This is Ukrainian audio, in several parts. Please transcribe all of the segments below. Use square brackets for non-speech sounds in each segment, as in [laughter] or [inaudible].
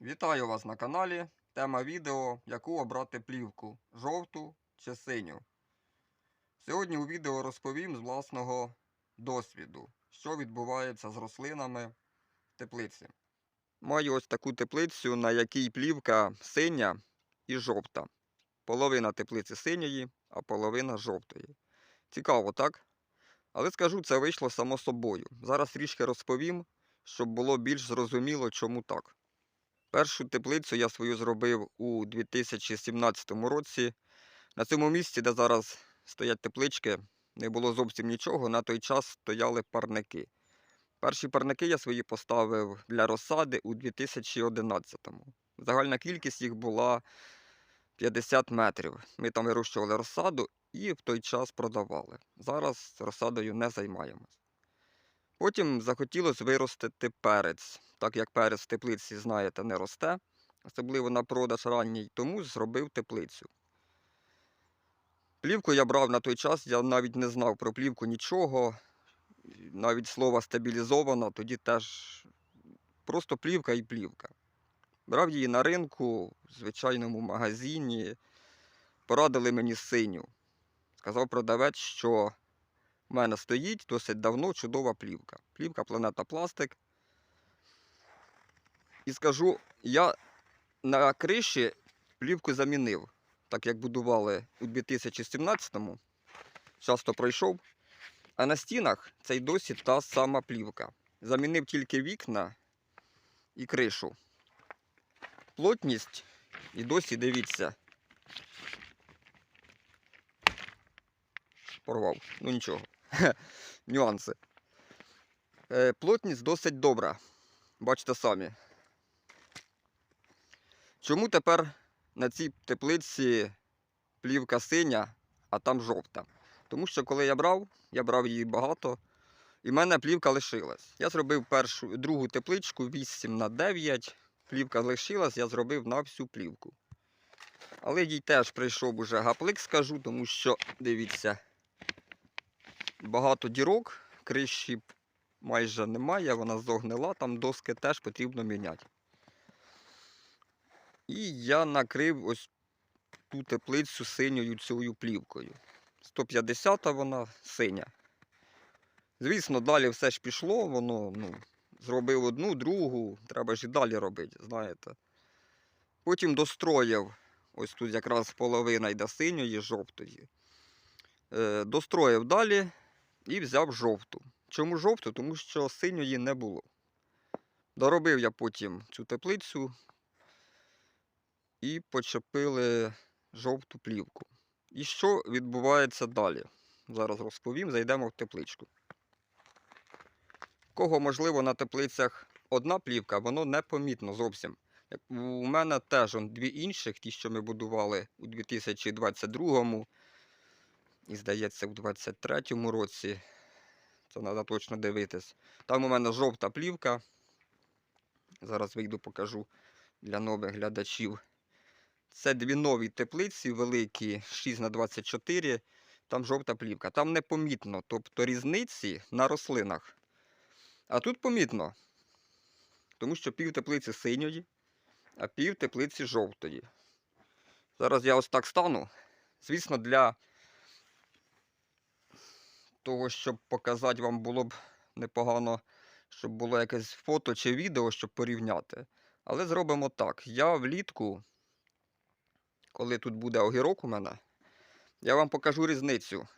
Вітаю вас на каналі. Тема відео, яку обрати плівку жовту чи синю. Сьогодні у відео розповім з власного досвіду, що відбувається з рослинами в теплиці. Маю ось таку теплицю, на якій плівка синя і жовта. Половина теплиці синьої, а половина жовтої. Цікаво, так? Але скажу, це вийшло само собою. Зараз трішки розповім, щоб було більш зрозуміло, чому так. Першу теплицю я свою зробив у 2017 році. На цьому місці, де зараз стоять теплички, не було зовсім нічого. На той час стояли парники. Перші парники я свої поставив для розсади у 2011-му. Загальна кількість їх була 50 метрів. Ми там вирощували розсаду і в той час продавали. Зараз розсадою не займаємось. Потім захотілося виростити перець, так як перець в теплиці, знаєте, не росте, особливо на продаж ранній, тому зробив теплицю. Плівку я брав на той час, я навіть не знав про плівку нічого, навіть слова стабілізована, тоді теж просто плівка і плівка. Брав її на ринку, в звичайному магазині, порадили мені синю. Сказав продавець, що в мене стоїть досить давно чудова плівка. Плівка Планета Пластик. І скажу, я на криші плівку замінив, так як будували у 2017-му. Часто пройшов. А на стінах це й досі та сама плівка. Замінив тільки вікна і кришу. Плотність і досі дивіться. Порвав. Ну нічого. [laughs] Нюанси. Е, плотність досить добра. Бачите самі. Чому тепер на цій теплиці плівка синя, а там жовта? Тому що коли я брав, я брав її багато, і в мене плівка лишилась. Я зробив першу, другу тепличку 8 на 9 плівка лишилась, я зробив на всю плівку. Але їй теж прийшов уже гаплик, скажу, тому що, дивіться, багато дірок, криші майже немає, вона зогнила, там доски теж потрібно міняти. І я накрив ось ту теплицю синьою цією плівкою. 150 вона синя. Звісно, далі все ж пішло, воно ну, зробив одну, другу, треба ж і далі робити, знаєте. Потім достроїв, ось тут якраз половина йде синьої, жовтої. Е, достроїв далі і взяв жовту. Чому жовту? Тому що синьої не було. Доробив я потім цю теплицю і почепили жовту плівку. І що відбувається далі? Зараз розповім, зайдемо в тепличку. Кого, можливо, на теплицях одна плівка, воно непомітно зовсім. У мене теж дві інших, ті, що ми будували у 2022 і, здається, у 2023 році. Це треба точно дивитись. Там у мене жовта плівка. Зараз вийду покажу для нових глядачів. Це дві нові теплиці, великі 6 на 24 там жовта плівка. Там непомітно, тобто різниці на рослинах. А тут помітно, тому що пів теплиці синьої, а пів теплиці жовтої. Зараз я ось так стану. Звісно, для того, щоб показати вам було б непогано, щоб було якесь фото чи відео, щоб порівняти. Але зробимо так. Я влітку, коли тут буде огірок у мене, я вам покажу різницю.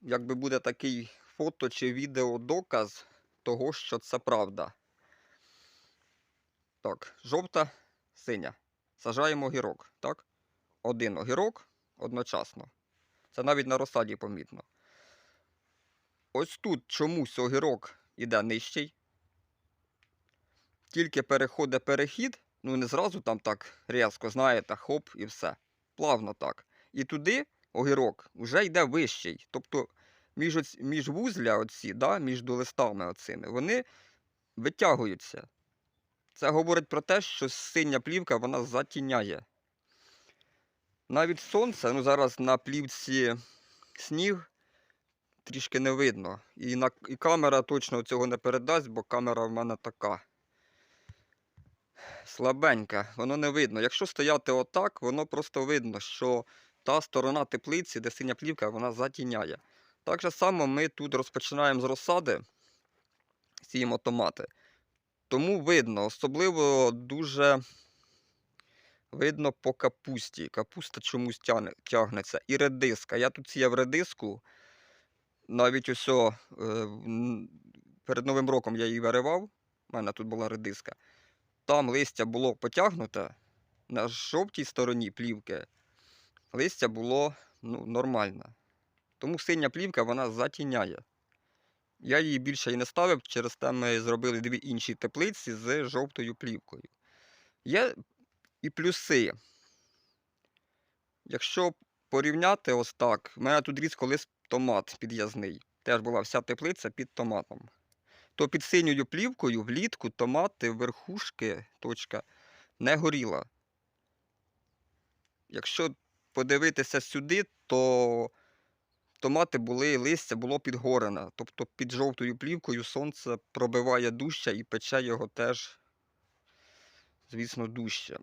Якби буде такий фото чи відео доказ того, що це правда. Так, жовта, синя. Сажаємо огірок, так? Один огірок одночасно. Це навіть на розсаді помітно. Ось тут чомусь огірок іде нижчий. Тільки переходить перехід, ну не зразу там так різко, знаєте, хоп і все. Плавно так. І туди огірок вже йде вищий. Тобто між, оць, між вузля, оці, да, між листами оцими, вони витягуються. Це говорить про те, що синя плівка вона затіняє. Навіть сонце, ну зараз на плівці сніг трішки не видно. І, на, і камера точно цього не передасть, бо камера в мене така. слабеньке, воно не видно. Якщо стояти отак, воно просто видно, що та сторона теплиці, де синя плівка, вона затіняє. Так же само ми тут розпочинаємо з розсади, сіємо томати. Тому видно, особливо дуже видно по капусті. Капуста чомусь тягне, тягнеться. І редиска. Я тут сіяв редиску. Навіть ось о, е, перед Новим роком я її виривав. У мене тут була редиска. Там листя було потягнуте. На жовтій стороні плівки листя було ну, нормальне. Тому синя плівка вона затіняє. Я її більше і не ставив, через те ми зробили дві інші теплиці з жовтою плівкою. Є і плюси. Якщо порівняти ось так, в мене тут ріс колись томат під'язний. Теж була вся теплиця під томатом. То під синьою плівкою влітку томати верхушки точка не горіла. Якщо подивитися сюди, то томати були, листя було підгорене. Тобто під жовтою плівкою сонце пробиває дужче і пече його теж, звісно, дужче.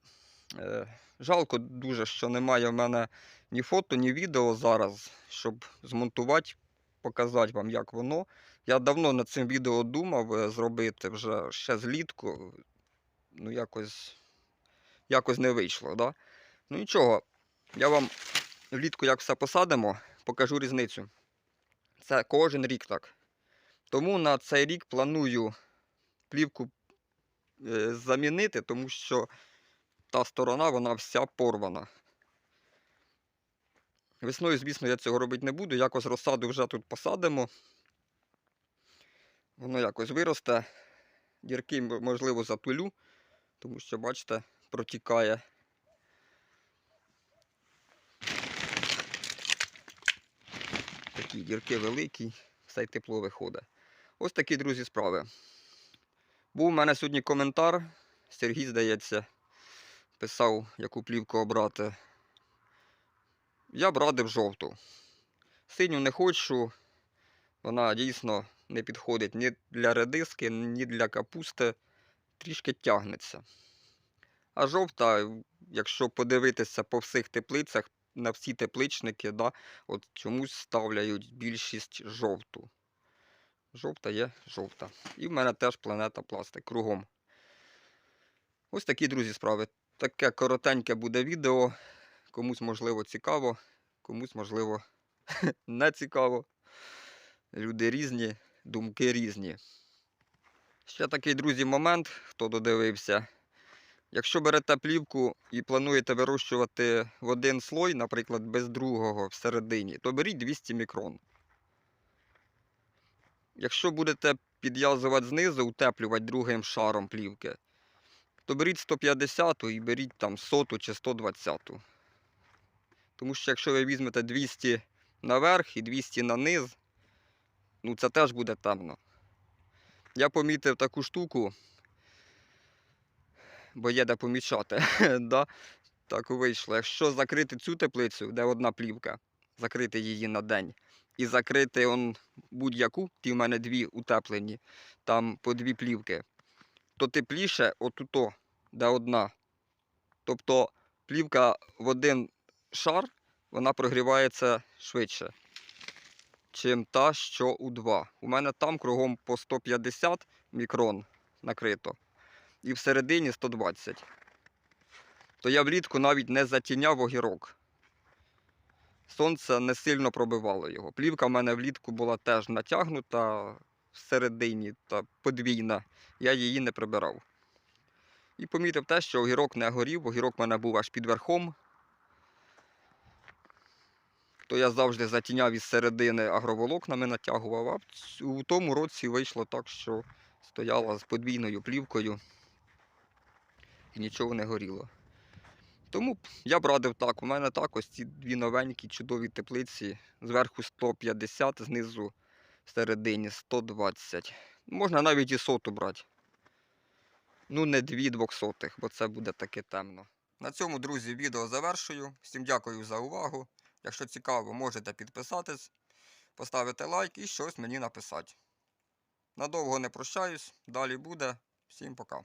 Е, жалко дуже, що немає в мене ні фото, ні відео зараз, щоб змонтувати, показати вам, як воно. Я давно над цим відео думав е, зробити вже ще злітку. Ну, якось, якось не вийшло. Да? Ну нічого, я вам влітку як все посадимо, покажу різницю. Це кожен рік так. Тому на цей рік планую плівку е, замінити, тому що та сторона вона вся порвана. Весною, звісно, я цього робити не буду. Якось розсаду вже тут посадимо. Воно якось виросте. Дірки, можливо, затулю, тому що, бачите, протікає. Такі дірки великі, все й тепло виходить. Ось такі, друзі, справи. Був у мене сьогодні коментар. Сергій, здається, писав, яку плівку обрати. Я б радив жовту. Синю не хочу. Вона дійсно не підходить ні для редиски, ні для капусти. Трішки тягнеться. А жовта, якщо подивитися по всіх теплицях, на всі тепличники, да, от чомусь ставляють більшість жовту. Жовта є жовта. І в мене теж планета пластик кругом. Ось такі, друзі, справи. Таке коротеньке буде відео. Комусь, можливо, цікаво, комусь, можливо, [laughs] не цікаво. Люди різні, думки різні. Ще такий, друзі, момент, хто додивився. Якщо берете плівку і плануєте вирощувати в один слой, наприклад, без другого всередині, то беріть 200 мікрон. Якщо будете підв'язувати знизу, утеплювати другим шаром плівки, то беріть 150 і беріть там 100 чи 120. Тому що якщо ви візьмете 200 наверх і 200 на низ, ну це теж буде темно. Я помітив таку штуку, бо є де помічати. [laughs] да? Так вийшло. Якщо закрити цю теплицю, де одна плівка, закрити її на день, і закрити будь-яку, ті в мене дві утеплені, там по дві плівки, то тепліше отуто, де одна. Тобто плівка в один шар, вона прогрівається швидше, чим та, що у два. У мене там кругом по 150 мікрон накрито. І всередині 120. То я влітку навіть не затіняв огірок. Сонце не сильно пробивало його. Плівка в мене влітку була теж натягнута всередині та подвійна. Я її не прибирав. І помітив те, що огірок не горів, огірок в мене був аж під верхом. То я завжди затіняв із середини агроволокнами натягував, а у тому році вийшло так, що стояла з подвійною плівкою і нічого не горіло. Тому я б радив так. У мене так ось ці дві новенькі чудові теплиці. Зверху 150, знизу всередині 120. Можна навіть і соту брати. Ну, не дві двохсотих, бо це буде таке темно. На цьому, друзі, відео завершую. Всім дякую за увагу. Якщо цікаво, можете підписатись, поставити лайк і щось мені написати. Надовго не прощаюсь, далі буде. Всім пока.